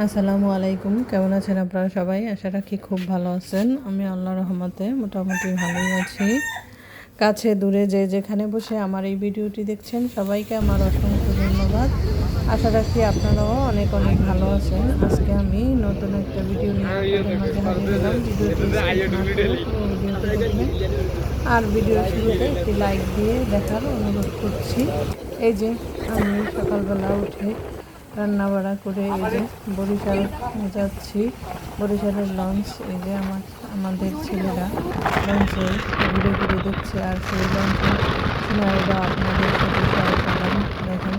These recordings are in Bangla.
আসসালামু আলাইকুম। কেমন আছেন আপনারা সবাই? আশা রাখি খুব ভালো আছেন। আমি আল্লাহ রহমতে মোটামুটি ভালোই আছি। কাছে দূরে যে যেখানে বসে আমার এই ভিডিওটি দেখছেন, সবাইকে আমার অসংখ্য ধন্যবাদ। আশা রাখি আপনারাও অনেক অনেক ভালো আছেন। আজকে আমি নতুন একটা ভিডিও আর ভিডিওর শুরুতে একটি লাইক দিয়ে দেখার অনুরোধ করছি। এই যে আমি সকালবেলা উঠে রান্না বাড়া করে এই যে বরিশাল যাচ্ছি। বরিশালের লঞ্চ এই যে আমার আমাদের ছেলেরা লঞ্চে ঘুরে ঘুরে দেখছে আর সেই লঞ্চের সিনারিটা আপনাদের দেখেন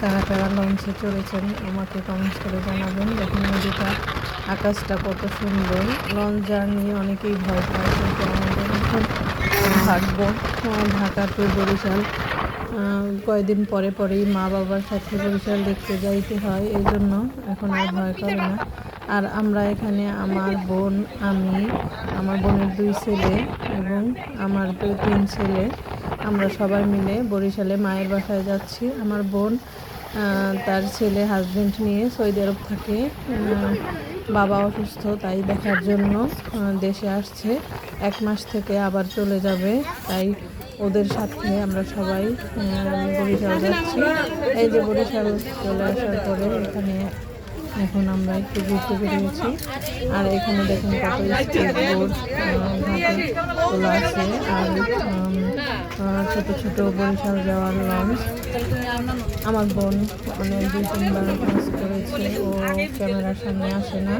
কারা কারা লঞ্চে চড়েছেন আমাকে কমেন্টস করে জানাবেন। দেখেন নদীটা আকাশটা কত সুন্দর। লঞ্চ জার্নি অনেকেই ভয় পায় কিন্তু আমাদের এখন ভাগ্য। আহ, ঢাকা টু বরিশাল আহ, কয়দিন পরে পরেই মা বাবার সাথে বরিশাল দেখতে যাইতে হয় এই জন্য এখন আর ভয় করে না। আর আমরা এখানে আমার বোন আমি আমার বোনের দুই ছেলে এবং আমার দুই তিন ছেলে আমরা সবাই মিলে বরিশালে মায়ের বাসায় যাচ্ছি। আমার বোন তার ছেলে হাজবেন্ড নিয়ে সৌদি আরব থাকে। বাবা অসুস্থ তাই দেখার জন্য দেশে আসছে। এক মাস থেকে আবার চলে যাবে তাই ওদের সাথে আমরা সবাই বরিশাল যাচ্ছি। এই যে বরিশাল চলে আসার পরে এখানে এখন আমরা একটু ঘুরতে বেরিয়েছি। আর এখানে দেখুন কত স্পিড বোর্ড ঘাটে তোলা আছে আর ছোট ছোট বরিশাল যাওয়ার লঞ্চ আমার বোন অনেক দুই তিনবার ক্লাস করেছে, ও ক্যামেরার সামনে আসে না।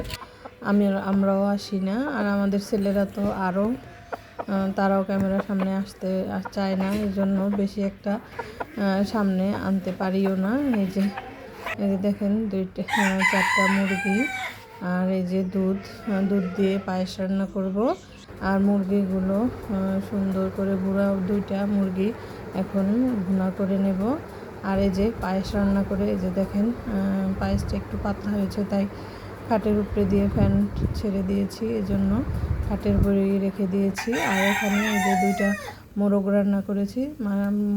আমি, আমরাও আসি না। আর আমাদের ছেলেরা তো আরও তারাও ক্যামেরার সামনে আসতে চায় না, এই জন্য বেশি একটা সামনে আনতে পারিও না। এই যে এই যে দেখেন, দুইটা চারটা মুরগি, আর এই যে দুধ দুধ দিয়ে পায়েস রান্না করব। আর মুরগিগুলো সুন্দর করে বুড়া, দুইটা মুরগি এখন ভুনা করে নেব। আর এই যে পায়েস রান্না করে, এই যে দেখেন পায়েসটা একটু পাতলা হয়েছে, তাই খাটের উপরে দিয়ে ফ্যান ছেড়ে দিয়েছি, এই খাটের উপরে রেখে দিয়েছি। আর এখানে এই যে দুইটা মোরগ রান্না করেছি।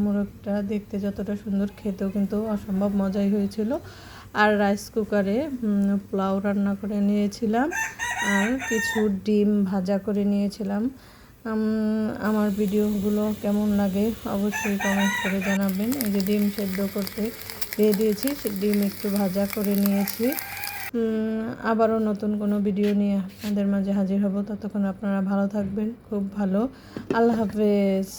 মোরগটা দেখতে যতটা সুন্দর, খেতেও কিন্তু অসম্ভব মজাই হয়েছিল। আর রাইস কুকারে পোলাও রান্না করে নিয়েছিলাম। আর কিছু ডিম ভাজা করে নিয়েছিলাম। আমার ভিডিওগুলো কেমন লাগে অবশ্যই কমেন্ট করে জানাবেন। এই যে ডিম সেদ্ধ করতে দিয়ে দিয়েছি ডিম একটু ভাজা করে নিয়েছি। আবারও নতুন কোনো ভিডিও নিয়ে আপনাদের মাঝে হাজির হব। ততক্ষণ আপনারা ভালো থাকবেন, খুব ভালো। আল্লাহ হাফেজ।